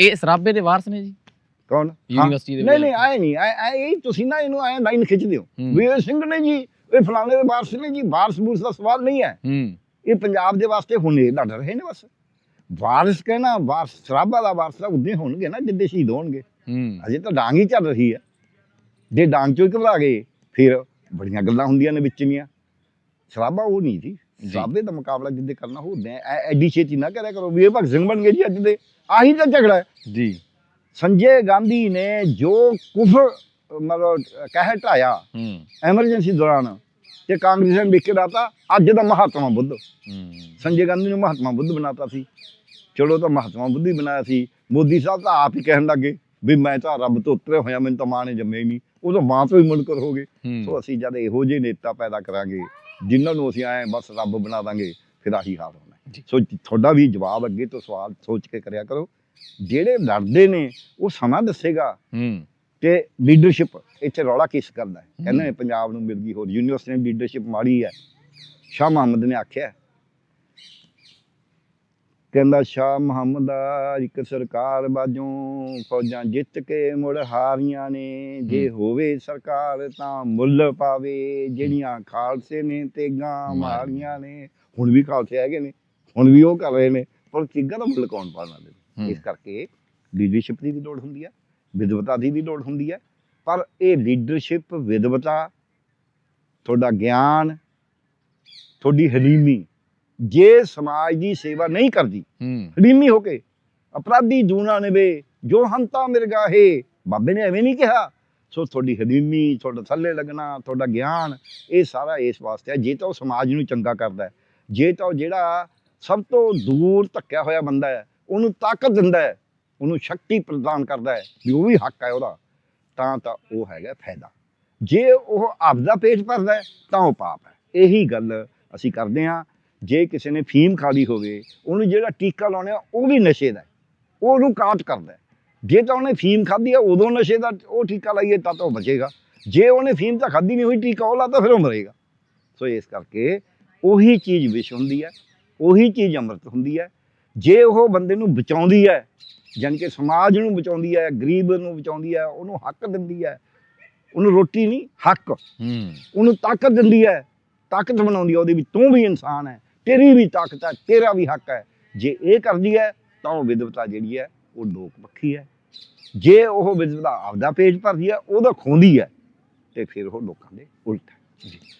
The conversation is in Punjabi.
ਇਹ ਸਰਾਬੇ ਦੇ ਵਾਰਸ ਨੇ ਜੀ। ਕੌਣ। ਯੂਨੀਵਰਸਿਟੀ ਦੇ ਨਹੀਂ ਨਹੀਂ ਆਏ ਨਹੀਂ ਆਏ ਆਏ ਇਹ ਤੁਸੀਂ ਨਾ ਇਹਨੂੰ ਆਏ ਲਾਈਨ ਖਿੱਚਦੇ ਹੋ। ਵੀਰ ਸਿੰਘ ਨੇ ਜੀ ਇਹ ਫਲਾਣੇ ਦੇ ਵਾਰਸ ਨੇ ਜੀ ਵਾਰਸ ਬੂਰਸ ਦਾ ਸਵਾਲ ਨਹੀਂ ਹੈ। ਹੂੰ। ਇਹ ਪੰਜਾਬ ਦੇ ਵਾਸਤੇ ਹੁਣੇ ਲੜ ਰਹੇ ਨੇ ਬਸ। ਵਾਰਸ ਕਹਿਣਾ ਵਾਰਸ ਸਰਾਬਾ ਦਾ ਵਾਰਸ ਤਾਂ ਉਦੋਂ ਹੋਣਗੇ ਨਾ ਜਿੱਦੇ ਸ਼ਹੀਦ ਹੋਣਗੇ। ਹੂੰ। ਅਜੇ ਤਾਂ ਡਾਂਗ ਹੀ ਚੱਲ ਰਹੀ ਹੈ। ਜੇ ਡਾਂਗ ਚੋਂ ਹੀ ਘਬਰਾ ਗਏ ਫਿਰ ਬੜੀਆਂ ਗੱਲਾਂ ਹੁੰਦੀਆਂ ਨੇ ਵਿੱਚ ਦੀਆਂ। ਸਰਾਬਾ ਉਹ ਨਹੀਂ ਸੀ ਸਰਾਬੇ ਦਾ ਮੁਕਾਬਲਾ ਜਿੱਦੇ ਕਰਨਾ ਹੁੰਦੇ ਐ ਐਡੀ ਛੇਤੀ ਨਾ ਕਰਿਆ ਕਰੋ ਵੀ ਇਹ ਭਗਤ ਸਿੰਘ ਬਣ ਗਏ ਜੀ ਅੱਜ ਦੇ। ਆਹੀ ਤਾਂ ਝਗੜਾ ਹੈ। ਜੀ। ਸੰਜੇ ਗਾਂਧੀ ਨੇ ਜੋ ਕੁਫਰ ਮਤਲਬ ਕਹਿ ਢਾਇਆ ਐਮਰਜੈਂਸੀ ਦੌਰਾਨ ਤੇ ਕਾਂਗਰਸ ਨੇ ਵਿਕੇ ਦਾਤਾ ਅੱਜ ਦਾ ਮਹਾਤਮਾ ਬੁੱਧ। ਸੰਜੇ ਗਾਂਧੀ ਨੂੰ ਮਹਾਤਮਾ ਬੁੱਧ ਬਣਾਤਾ ਸੀ। ਚਲੋ ਤਾਂ ਮਹਾਤਮਾ ਬੁੱਧ ਹੀ ਬਣਾਇਆ ਸੀ। ਮੋਦੀ ਸਾਹਿਬ ਤਾਂ ਆਪ ਹੀ ਕਹਿਣ ਲੱਗੇ ਵੀ ਮੈਂ ਤਾਂ ਰੱਬ ਤੋਂ ਉਤਰੇ ਹੋਇਆ ਮੈਨੂੰ ਤਾਂ ਮਾਂ ਨੇ ਜੰਮਿਆ ਹੀ ਨਹੀਂ। ਉਹ ਤਾਂ ਮਾਂ ਤੋਂ ਹੀ ਮੁਨਕਰ ਹੋ। ਗਏ ਸੋ ਅਸੀਂ ਜਦ ਇਹੋ ਜਿਹੇ ਨੇਤਾ ਪੈਦਾ ਕਰਾਂਗੇ ਜਿਨ੍ਹਾਂ ਨੂੰ ਅਸੀਂ ਐ ਬਸ ਰੱਬ ਬਣਾ ਦਾਂਗੇ ਫਿਰ ਆਹੀ ਹਾਲ ਹੋਣਾ। ਸੋ ਤੁਹਾਡਾ ਵੀ ਜਵਾਬ ਅੱਗੇ ਤੋਂ ਸਵਾਲ ਸੋਚ ਕੇ ਕਰਿਆ ਕਰੋ। ਜਿਹੜੇ ਲੜਦੇ ਨੇ ਉਹ ਸਮਾਂ ਦੱਸੇਗਾ ਹੂੰ। ਤੇ ਲੀਡਰਸ਼ਿਪ ਇੱਥੇ ਰੌਲਾ ਕਿਸ ਕਰਦਾ ਹੈ? ਕਹਿੰਦੇ ਨੇ ਪੰਜਾਬ ਨੂੰ ਮਿਲ ਗਈ ਹੋਰ ਯੂਨੀਵਰਸਿਟੀ ਲੀਡਰਸ਼ਿਪ ਮਾੜੀ ਹੈ। ਸ਼ਾਹ ਮੁਹੰਮਦ ਨੇ ਆਖਿਆ ਕਹਿੰਦਾ ਸ਼ਾਹ ਮੁਹੰਮਦ ਇੱਕ ਸਰਕਾਰ ਬਾਜੋਂ ਫੌਜਾਂ ਜਿੱਤ ਕੇ ਮੁੜ ਹਾਰੀਆਂ ਨੇ। ਜੇ ਹੋਵੇ ਸਰਕਾਰ ਤਾਂ ਮੁੱਲ ਪਾਵੇ। ਜਿਹੜੀਆਂ ਖਾਲਸੇ ਨੇ ਤੇਗਾਂ ਮਾਰੀਆਂ ਨੇ ਹੁਣ ਵੀ ਖਾਲਸੇ ਹੈਗੇ ਨੇ ਹੁਣ ਵੀ ਉਹ ਕਰ ਰਹੇ ਨੇ। ਪਰ ਤੀਗਾ ਦਾ ਮੁੱਲ ਕੌਣ ਪਾਉਣਾ ਦੇ। ਇਸ ਕਰਕੇ ਲੀਡਰਸ਼ਿਪ ਦੀ ਵੀ ਲੋੜ ਹੁੰਦੀ ਹੈ ਵਿਦਵਤਾ ਦੀ ਵੀ ਲੋੜ ਹੁੰਦੀ ਹੈ ਪਰ ਇਹ ਲੀਡਰਸ਼ਿਪ ਵਿਦਵਤਾ ਤੁਹਾਡਾ ਗਿਆਨ ਤੁਹਾਡੀ ਹਲੀਮੀ ਜੇ ਸਮਾਜ ਦੀ ਸੇਵਾ ਨਹੀਂ ਕਰਦੀ ਹਲੀਮੀ ਹੋ ਕੇ ਅਪਰਾਧੀ ਜੂਨਾ ਨਵੇ ਜੋ ਹੰਤਾ ਮਿਰਗਾਹੇ ਬਾਬੇ ਨੇ ਐਵੇਂ ਨਹੀਂ ਕਿਹਾ। ਸੋ ਤੁਹਾਡੀ ਹਲੀਮੀ ਤੁਹਾਡਾ ਥੱਲੇ ਲੱਗਣਾ ਤੁਹਾਡਾ ਗਿਆਨ ਇਹ ਸਾਰਾ ਇਸ ਵਾਸਤੇ ਹੈ ਜੇ ਤਾਂ ਉਹ ਸਮਾਜ ਨੂੰ ਚੰਗਾ ਕਰਦਾ ਹੈ। ਜੇ ਤਾਂ ਉਹ ਜਿਹੜਾ ਸਭ ਤੋਂ ਦੂਰ ਧੱਕਿਆ ਹੋਇਆ ਬੰਦਾ ਹੈ ਉਹਨੂੰ ਤਾਕਤ ਦਿੰਦਾ ਹੈ ਉਹਨੂੰ ਸ਼ਕਤੀ ਪ੍ਰਦਾਨ ਕਰਦਾ ਹੈ ਵੀ ਉਹ ਵੀ ਹੱਕ ਹੈ ਉਹਦਾ ਤਾਂ ਤਾਂ ਉਹ ਹੈਗਾ ਫਾਇਦਾ। ਜੇ ਉਹ ਆਪਦਾ ਪੇਟ ਭਰਦਾ ਤਾਂ ਉਹ ਪਾਪ ਹੈ। ਇਹੀ ਗੱਲ ਅਸੀਂ ਕਰਦੇ ਹਾਂ। ਜੇ ਕਿਸੇ ਨੇ ਫੀਮ ਖਾ ਲਈ ਹੋਵੇ ਉਹਨੂੰ ਜਿਹੜਾ ਟੀਕਾ ਲਾਉਣਾ ਉਹ ਵੀ ਨਸ਼ੇ ਦਾ। ਉਹ ਉਹਨੂੰ ਕਾਟ ਕਰਦਾ। ਜੇ ਤਾਂ ਉਹਨੇ ਫੀਮ ਖਾਧੀ ਹੈ ਉਦੋਂ ਨਸ਼ੇ ਦਾ ਉਹ ਟੀਕਾ ਲਾਈਏ ਤਾਂ ਤਾਂ ਉਹ ਬਚੇਗਾ। ਜੇ ਉਹਨੇ ਫੀਮ ਤਾਂ ਖਾਧੀ ਨਹੀਂ ਹੋਈ ਟੀਕਾ ਉਹ ਲਾਤਾ ਫਿਰ ਉਹ ਮਰੇਗਾ। ਸੋ ਇਸ ਕਰਕੇ ਉਹੀ ਚੀਜ਼ ਵਿਸ਼ ਹੁੰਦੀ ਹੈ ਉਹੀ ਚੀਜ਼ ਅੰਮ੍ਰਿਤ ਹੁੰਦੀ ਹੈ। ਜੇ ਉਹ ਬੰਦੇ ਨੂੰ ਬਚਾਉਂਦੀ ਹੈ ਜਾਣੀ ਕਿ ਸਮਾਜ ਨੂੰ ਬਚਾਉਂਦੀ ਹੈ ਗਰੀਬ ਨੂੰ ਬਚਾਉਂਦੀ ਹੈ ਉਹਨੂੰ ਹੱਕ ਦਿੰਦੀ ਹੈ ਉਹਨੂੰ ਰੋਟੀ ਨਹੀਂ ਹੱਕ। ਹੂੰ। ਉਹਨੂੰ ਤਾਕਤ ਦਿੰਦੀ ਹੈ ਤਾਕਤ ਬਣਾਉਂਦੀ ਹੈ ਉਹਦੇ ਵੀ ਤੂੰ ਵੀ ਇਨਸਾਨ ਹੈ। ਤੇਰੀ ਵੀ ਤਾਕਤ ਹੈ, ਤੇਰਾ ਵੀ ਹੱਕ ਹੈ। ਜੇ ਇਹ ਕਰਦੀ ਹੈ, ਤਾਂ ਉਹ ਵਿਦਵਤਾ ਜਿਹੜੀ ਹੈ, ਉਹ ਲੋਕ ਪੱਖੀ ਹੈ। ਜੇ ਉਹ ਵਿਦਵਤਾ ਆਪਦਾ ਪੇਜ ਭਰਦੀ ਹੈ ਉਹਦਾ ਖੋਂਦੀ ਹੈ, ਤੇ ਫਿਰ ਉਹ ਲੋਕਾਂ ਦੇ ਉਲਟ ਹੈ।